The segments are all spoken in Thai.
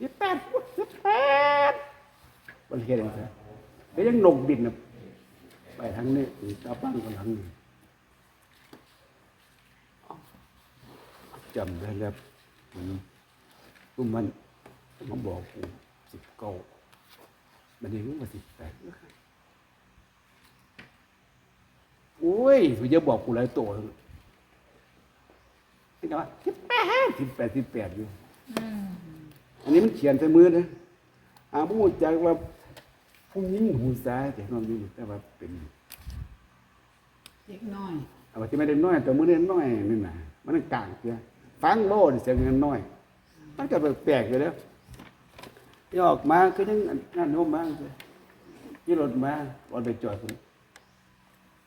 สิบแปดสิบแปดมันเฮ็ดอย่างไรแล้วยังนกบินน่ะไปทางนี้อีกตาบ้างกันทางนี้จำได้แล้วมันตุ้มมันมาบอกกูสิบเก้ามันเองว่าสิบแปดโอ้ยสุจะบอกกูหลายตัวเลยนี่ก็ว่าสิบแปดสิบแปดสิบแปดอยู่อั นนี้มันเขียนใส่มือนะอาบูจากว่าผู้หญิงหูซ้ายแต่น้องนี่แต่ว่าเป็นเล็กน้อยเอาว่าที่ไม่ได้น้อยแต่มือได้น้อยนี่นะมันกลางเสียฟังโบ้เสียงเงินน้อย มันก็แปลกๆอยู่แล้วที่ออกมาก็ยังนั่นโน้มมาเลยที่รถมารถไปจอดคน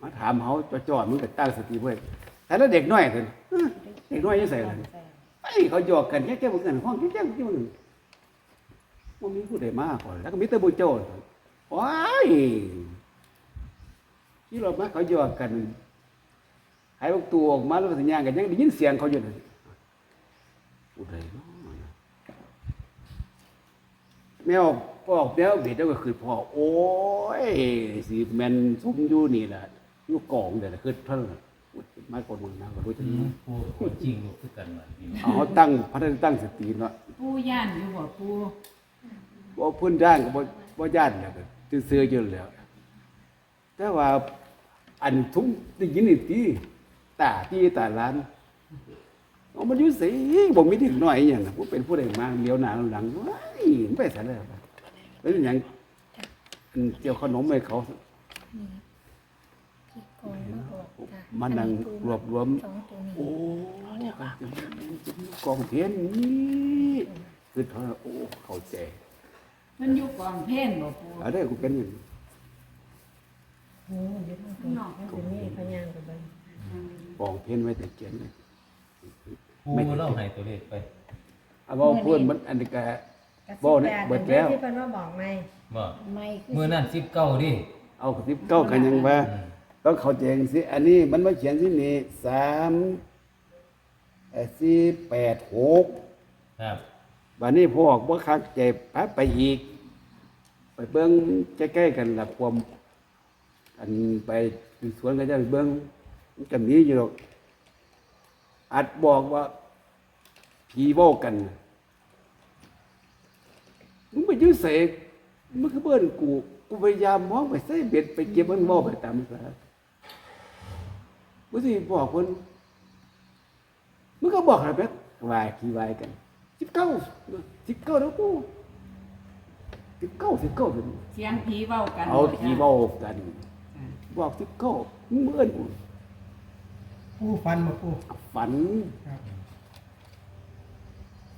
มาถามเขาจอดจอดมึงก็ตั้งสติไว้แต่แล้วเด็กน้อยเลยเด็กน้อยยังใส่เลยไอ้เขาหยอกกันแค่แค่บนกันห้องแค่แค่บนกัน มันมีผู้ใดมากก่อนแล้วก็มีแต่บุญโจ้ว้ายที่เรามาเขาหยอกกันหายพวกตัวออกมาแล้วสัญญาณกันยังได้ยินเสียงเขาอยู่เลยผู้ใดเนาะแมวออกแมวเบียดแล้วก็คือพ่อโอ้ยสิแมนซุ้มอยู่นี่แหละอยู่กองเดี๋ยวคือเท่านั้นมาคนมึงนะก็รู้จักผู้ผู้จริงลูกคือกันว่าพี่น้องเอาตั้งพัฒนาตั้งสติเนาะปูย่านอยู่บ่ปู บ่พื้นด้านก็บ่บ่ย่านแล้วก็ซื่อๆอยู่แล้ว แต่ว่าอันทุกได้ยินนี่ติตาที่ตาล้านเอามันอยู่สิบ่มีเด็กน้อยอหยังน่ะบ่เป็นผู้ใดมาเลี้ยวหน้าหลังว้ายมันไปซะแล้วเป็นหยังอันเกี่ยวขนมให้เขาที่กองมาออกจ้ะมานั่งรวบรวม สองตัวนี้โอ้กองเพียนนี่คือเธอโอ้ เข้าใจ มันอยู่กองเพนบ่ปู อะได้กูเป็นอย่างนี้ข้างนอกมันจะมีพยานกับมันกองเพียนไว้แต่เขียนเลยผู้เล่าให้ตัวเลขไปเอาบ่พูดมันอันนี้ก็ กับบ่เนี่ย18เบิดแล้ว ที่เพิ่นว่าบอกไหมบ่ไม่คือมื้อนั้น19ดิเอาสิบเก้ากันยังว่าอืมต้องเข้าใจจังสิอันนี้มันมาเขียนที่นี่สามเอ่อสี่แปดหกครับบัดนี้พวกว่าคักใจพับไปอีกไป เบิ้งใกล้ๆกันละความ อันไปสวนก็จะเบิ้งมันก็มีอยู่หรอกอาจบอกว่าผีว้ากัน มึงไปยื้อเสกมึงคือเบิ้นกู กูพยายามมองไปใส่เบ็ดไปเก็บมันว้าไปตามภาษาบ่สิบอกคนมึงก็บอกให้เบ็ดวายขี้วายกันสิบเก้าสิบเก้าแล้วกู สิบเก้าสิบเก้าเสียงผีเว้ากันเอาบ่ผีจ้ะเว้ากันบอกสิบเก้ามึงเอื้อนกูผู้ฟันมาผู้ฝัน ครับ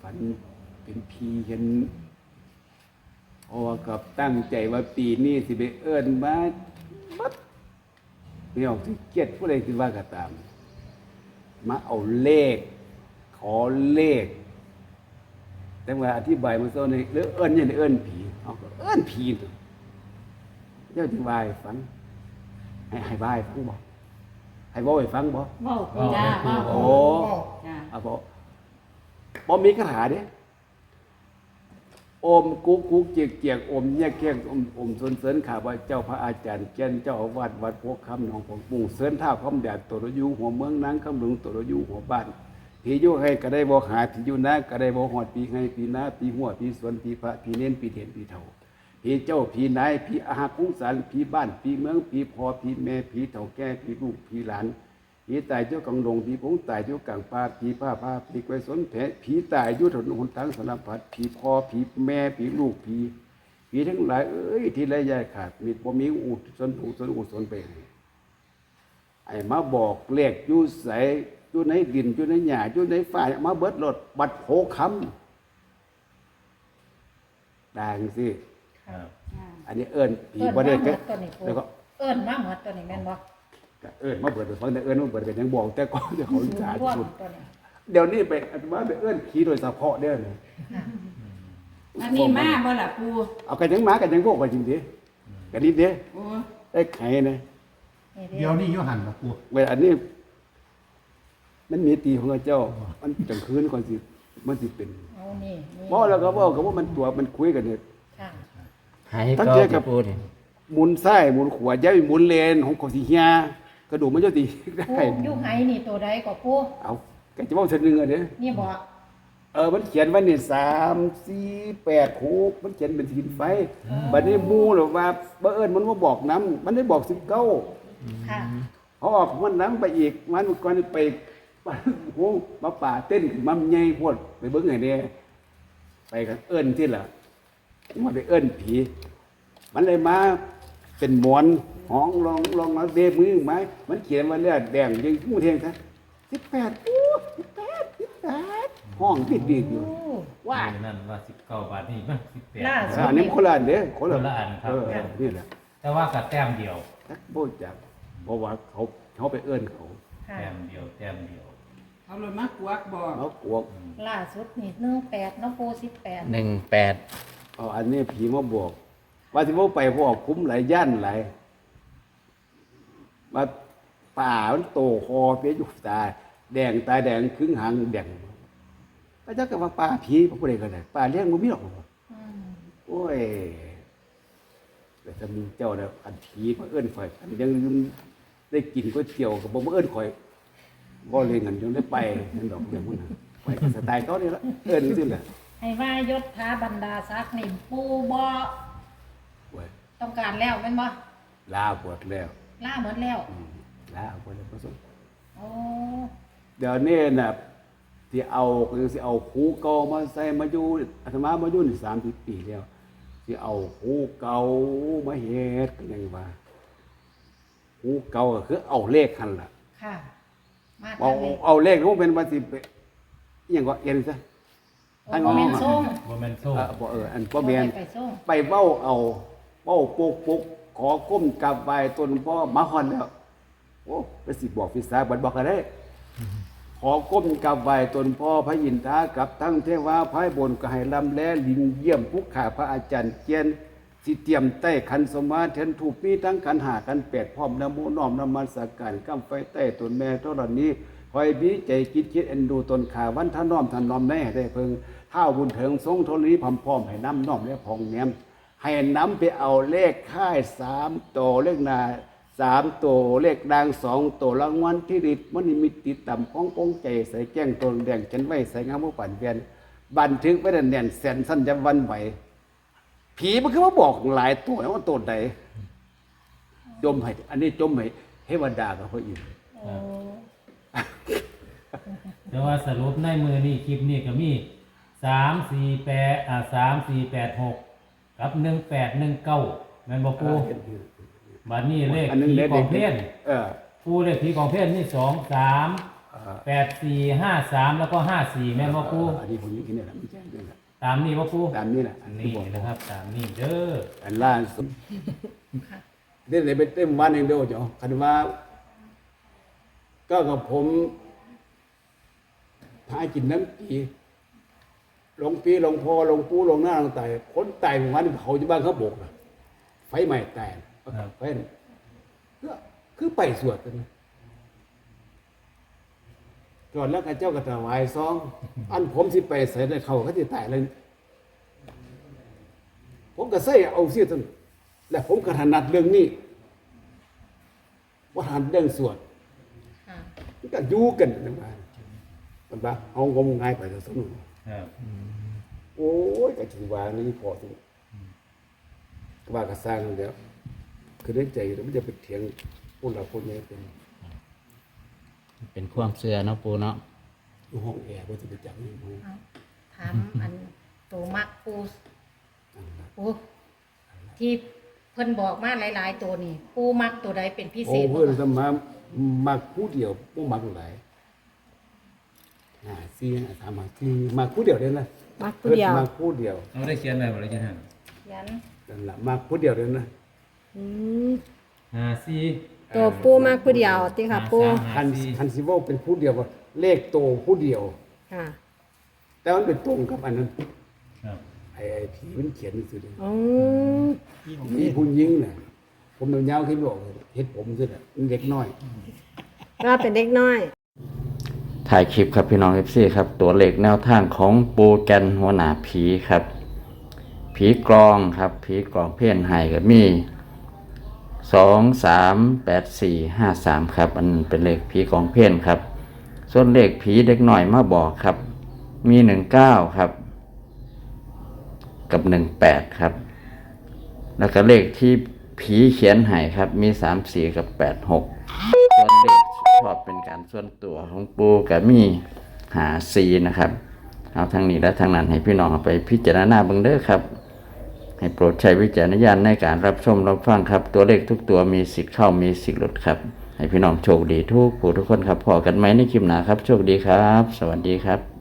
ฝันเป็นผีเห็นเพราะว่ากับตั้งใจว่าปีนี้สิไปเอิ้นมาบัดไม่ออกที่เกียดผู้ใดสิว่าก็ตาม มาเอาเลข ขอเลข แต่ว่าอธิบายมันโซนหรือเอิ้นอยังเอิ้นผี เอาก็เอิ้นผีตัวเจ้าอธิบายให้ฟังให้ให้บายฟังบอกให้บอกให้ฟังบอกเว้าจ้าเว้าโอ้จ้าอะบอกบอกมีคาถาเด้โอมกุ๊กกุ๊กเจียกเจียกอมแยกแข้งอมอมสนเสริญข้าพเจ้าพระอาจารย์เจ้นเจ้าอาวาสวัดพวกคำหนองผงปุ่งเสริญท่าคำแดดตัวรอยู่หัวเมืองนางคำหลวงตัวรอยู่หัวบ้าน ที่อยู่ให้ก็ได้บ่หาที่อยู่นาก็ได้บ่หอดปีให้ปีนาปีหัวปีสวนปีพระปีเน้นปีเถียนปีเฒ่าผีเจ้าผีนายผีอาหากุ้งสารผีบ้านผีเมืองผีพอผีแม่ผีเฒ่าแก่ผีลูกผีหลานผีตายเจ้ากังดงผีผงตายเจ้ากลางป่าผีผ้าผ้าผีไกวยสนแผลผีตายยุทธนหนทางสารพัดผีพอผีแม่ผีลูกผีผีทั้งหลายเอ้ยที่ไรยายขาดมีบ่มีอุดสนผูกสนอุดสนไปให้ไอ้มาบอกเลขยู่ใส อยู่ในดินอยู่ในหญ้าอยู่ในฝ่ายมาเบิดรถบัดโผคำดังสิครับอันนี้เอิญผีเอิ้นบ่ได้มาหมแก่ดตัวนี้ปูแล้วก็เอิ้นมาหมดตัวนี้แม่นบ่ก็เอิญมาเบิดไปฟังแต่เอิญมาเบิดกันยังบอกแต่ก่อนเดี๋ยวเขาจ่าร่วมสุดตัวนี้เดี๋ยวนี้ไปอัตมาไปเอิญผีโดยเฉพาะเด้อนี่อันนี้มาบ่ล่ะปูเอากันยังมากันยังบอกว่าจริงดิกันนี้เด้โอ้ได้ไข่นะนี่เดี๋ยวนี้อยูหันมาผู้เวลาอันนี้ มันมีตีของเจ้า มันจังคืนก่อนสิมันสิเป็นโอ้นี่นี่บ่แล้วก็เว้าก็ว่ามันตัวมันคุยกันเนี่ย ค่ะหายตั้งเก็ใจกับ ปูนี่หมุนซ้ายหมุนขวาอย่าไปหมุนเลนของของสิเฮียกระดูกมันจะสิได้ปูอยู่ไหนี่ตัวใดก็ปูเอาก็จะเว้าเส้นหนึงอะเด้อนี่บ่เออมันเขียนว่านี่สามสี่แปดหกมันเขียนเป็นสีไฟบัดนี้หมูหรือว่าบังเอิญมันมาบอกน้ำมันได้บอกสิบเก้าค่ะ เขาออกมันน้ำไปอีกมันก่อนไป โอ้มาป่าเต้นขึ้นมันใหญ่โพดไปเบิ้งไงเนี่ยไปกันเอิญที่ละมันไปเอิญผี มันเลยมาเป็นหมอนห้องลองลองมาเดมือไหมมันเขียนว่าเลือดแดงยังผู้เทียงซะสิบแปดโอ้สิบแปดสิบแปดห้องติดดีอยู่โอ้ว่ามือนั่นว่าสิบเก้าบาทนี่มันสิบแปดล่าสุอันนี้คนละอันเด้อคนละคนละอันครับเออนี่แหละแต่ว่ากับแต้มเดียวทักโบจักเพราะว่าเขาเขาไปเอิ้นเขาค่ะแต้มเดียวแต้มเดียว เอาเลยมากวกบอกเขากลัวล่าสุดนี่หนึ่งแปดเนาะปูสิบแปดหนึ่งแปดเอาอันนี้ผีมาบอก ว่าที่ว่าไปพวกคุ้มหลายย่านหลายมาป่ามันโตคอเปียอยู่ตา แดงตาแดงครึ่งหางแดงพระเจ้าก็ว่าป่าผีพระพุทธก็ได้ป่าเลี้ยงมันมีหรอกอืมโอ้ยแต่ถ้ามีเจ้าเนี่ยอันผีมาเอิ้นข่อยอันยังได้กินก๋วยเตี๋ยวกับบ่มาเอิ้นข่อย บ่เลยเงินยังได้ไปนั่นดอกเรื่องมันน่ะไปกับสไตล์เขานี่ละเอิ้นซื่อแหละให้ว่ายศถาบรรดาศักดิ์นี่ปูบ่โอ้ยต้องการแล้วแม่นบ่ลาบวชแล้วล่าหมดแล้ว อืมลาบวชแล้วพระสงฆ์โอ้เดี๋ยวนี้น่ะที่เอาคือสิเอาครูเก่ามาใส่มาอยู่อาตมามาอยู่นี่30ปีแล้วสิเอาครูเก่ามาเฮ็ดกันยังว่าครูเก่าก็คือเอาเลขหั่นล่ะ ค่ะ มาเอาทางนี้เอาเลขมันเป็นว่าสิไปอหยังก็เอ็นซะโอ้บ่แม่นส่งบ่แม่นโซ่เออบ่เอออันบ่แม่น ไปส่งไปเว้าเอาเว้าปุกปุกขอก้มกราบไหว้ต้นพ่อมาฮอนแล้วโอ้ไปสิบอกพิสาบัดบอกก็ได้ขอก้มกราบไหว้ตนพ่อพระยินทากับทั้งเทวาพายบนก็ให้ลำแลลิงเยี่ยมผู้ขาพระอาจารย์เจียน สิเตรียมใต้ขันสมาเทนถูกมีทั้งขันหากันแปดพร้อมนโมน้อมนมัสการกำไฟใต้ตนแม่เท่านี้คอยบีใจคิดคิดเอ็นดูตนขาวันท่าน้อมท่านน้อมแน่ได้เพิงเท่าบุญเถิงทรงทนี้พร้อมพร้อมให้น้ำน้อมและพองแนมให้น้ำไปเอาเลขค่ายสามโตวเลขหนาสามโตวเลขดังสองโตวรางวัลที่ดิดมันนิมิตติดต่ำของกงใจใส่แก้งตนแดงฉันไว้ใส่งามผู้ปั่นเวียนบันทึกไว้แน่นแสนสั้นจะวันไหว ผีมันคือว่าบอกหลายตัวนะว่าตัวใดจมให้อันนี้จมให้เทวดากับพระอินทร์โอ้แต่ว่าสรุปในมือนี่คลิปนี้ก็มีสามสี่แปดอ่าสามสี่แปดหกกับหนึ่งแปดหนึ่งเก้าแม่นบ่ปูบัดนี้เลขอันนึงผีเลขของเพเด็ศกเออปูเลขผีของเพศนี่สองสามเออแปดสี่ห้าสามแล้วก็ห้าสี่แม่นบ่ปูอันนี้ผมยิ่งนี่แหละไม่แจ้งด้วยนะ ตามนี้บ่ปูตามนี้แหละอัอันนนี้นี้บอกนะครับ ตามนี้เด้ออันล่าสุดเด่นเลยไปเต็มวันเองเดียวจ้ะคันว่า ก็กับผมพากินน้ำปีหลวงปีหลวงพ่อหลวงปู่หลวงหน้าหลวงตายคนตายวันเขาที่บ้านเขาโบกนะไฟใหม่แตกไฟน่ะคือคือไปสวดกัน นะก่อนแล้วข้าเจ้าก็ถวายซอง อันผมสิไปใส่ในเขาเขาจะตายเลย ผมก็ใส่เอาเสียจนและผมก็ถนัดเรื่องนี้ว่าถนัดเรื่องสวดค่ะมันก็อยู่กันนะบ้านมันบ้าเอางมง่ายไปแต่สนุกครับโอ้ยก็ถือว่านี่พอสนุกก็ว่ากระสร้างเดี๋ยวคือได้ใจอยู่แล้วมันจะไปเถียงพวกเราคนนี้เป็น เป็นความเชื่อเนาะปูเนาะอยู่ห้องแอร์ว่าจะไปจับนี่ห้องเอาถามอันตัวมักปูนั่นล่ะปูที่เพิ่นบอกมาหลาย ๆ ตัวนี่ปูมักตัวใดเป็นพิเศโอ้ษเพื่อนบ่สมามักผู้เดียวพวกมักหลายหาซีหาสามหาซีมักผู้เดียวเด้นะมักผู้เดียวมักผู้เดียวเอาได้เขียนไว้บ่ได้จังหั่นยันนั่นละมักผู้เดียวเด้นะอืมห้าสี่ ตัวปูมากผู้เดียวติค่ะปูคันคันซิเวลเป็นผู้เดียวว่าเลขโตผู้เดียว ค่ะแต่มันเป็นตรงกับอันนั้นครับไอ้ไอ้ผีมันเขียนนี่สุดเลยอืมมีผู้ยิงน่ะผมยาวๆขึ้นบอกเลยเฮ็ดผมสุดอะมันเด็กน้อย ก็เป็นเด็กน้อย ถ่ายคลิปครับพี่น้องเอฟซีครับ ตัวเลขแนวทางของปูแกนหัวหน้าผีครับ ผีกรองครับ ผีกรองเพี้ยนไห้ก็มี สองสามแปดสี่ห้าสามครับ อันเป็นเลขผีกรองเพี้ยนครับ ส่วนเลขผีเด็กหน่อยมาบอกครับ มีหนึ่งเก้าครับ กับหนึ่งแปดครับ แล้วก็เลขที่ผีเขียนให้ครับ มีสามสี่กับแปดหกส่วนเลขชอบเป็นการส่วนตัวของปูกับมีหาสีนะครับ เอาทางนี้และทางนั้นให้พี่น้องไปพิจารณาเบิ่งเด้อครับ ให้โปรดใช้วิจารณญาณในการรับชมรับฟังครับ ตัวเลขทุกตัวมีสิทธิ์เข้ามีสิทธิ์หลุดครับ ให้พี่น้องโชคดีทุกผู้ทุกคนครับพอกันไหมในคลิปหน้าครับ โชคดีครับ สวัสดีครับ